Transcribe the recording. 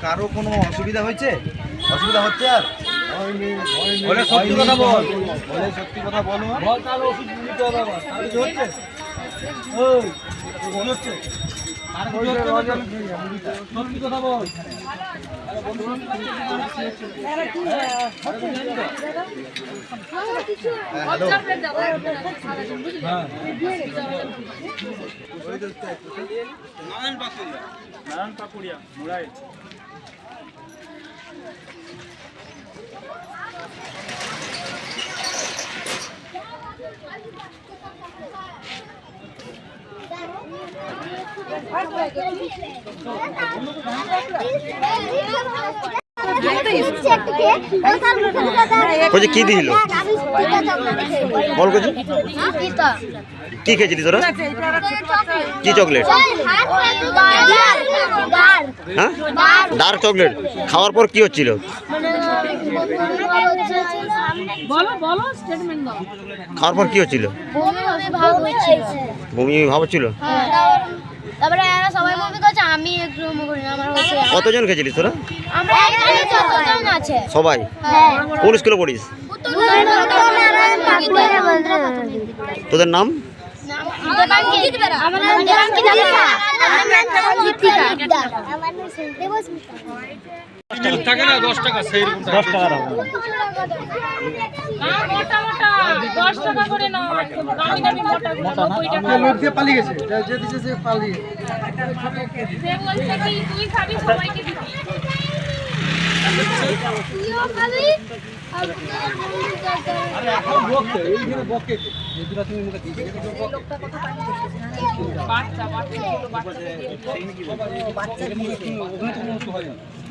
কারও কোনো অসুবিধা হয়েছে? অসুবিধা হচ্ছে আর? বলে সত্যি কথা বল। বলে সত্যি কথা বলো বল তাহলে ওষুধ নিতে হবে আবার। তাহলে হচ্ছে? ওই হচ্ছে? হ্যাঁ, হ্যালো। হ্যাঁ নারায়ণ পাকুড়িয়া। মুরাই বলছি কি দিছিল বল কিছু কি খেয়েছিলি তোরা কি চকলেট? হ্যাঁ? Dark chocolate. খাওয়ার পর কি হচ্ছিল? খাওয়ার পর কি হচ্ছিল? বমি ভাব হচ্ছিল। তারপরে এরা সবাই মুভি করছে আমি একটু মুভি করি না আমার হচ্ছে কতজন খেয়েছিলিস তোরা? আমরা এখানে কতজন আছে। সবাই? হ্যাঁ। কোন স্কুলে পড়িস? তোদের নাম? আমার নাম দেবাঙ্গী দাস থাকে না দশ টাকা সেই রকম দশ টাকা বাচ্চা বাচ্চা